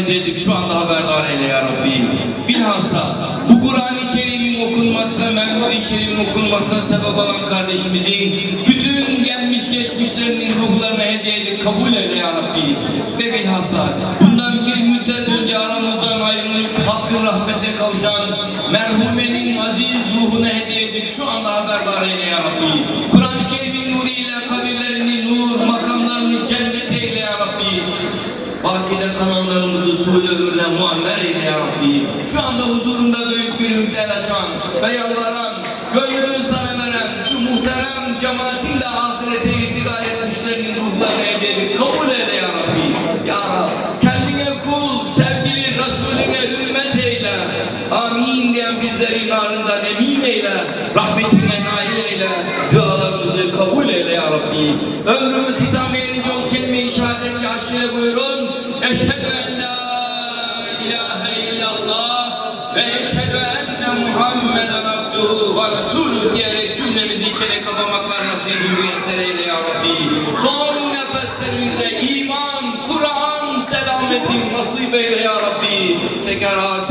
hediyeydik şu anda haberdar eyle ya Rabbi. Bilhassa bu Kur'an-ı Kerim'in okunmasına, Mevlid-i Şerif'in okunmasına sebep olan kardeşimizin bütün gelmiş geçmişlerinin ruhlarına hediye edip kabul eyle ya Rabbi. Ve bilhassa bundan bir müddet önce aramızdan ayrılıp hakkın rahmetine kavuşan merhumenin aziz ruhuna hediye edip şu anda haberdar eyle ya Rabbi. Kur'an-ı Kerim'in nuruyla kabirlerini nur, makamlarını cennet eyle ya Rabbi. Bakide tuğle ömürle muammer eyle ya Rabbi. Şu anda huzurunda büyük bir ümmetler açan ve yalvaran, gönlünü sana veren şu muhterem cemaatin de ahirete irtigal etmişlerinin ruhlarını hediye kabul eyle ya Rabbi. Ya Rabbi kendine kul, sevgili Resulüne hürmet eyle. Amin diyen bizleri narından emin eyle. Rahmetine nail eyle. Dualarımızı kabul eyle ya Rabbi. Ömrümüz hitam erince o kelime-i yaşıyla buyurun. Eşhedü en ve eşhedü enne Muhammeden abduhu ve resulü diyerek cümlemizi içeri kapamaklar nasibi müyesser eyle ya Rabbi. Son nefeslerimizde iman, Kur'an, selametin nasip eyle ya Rabbi. Sekeratime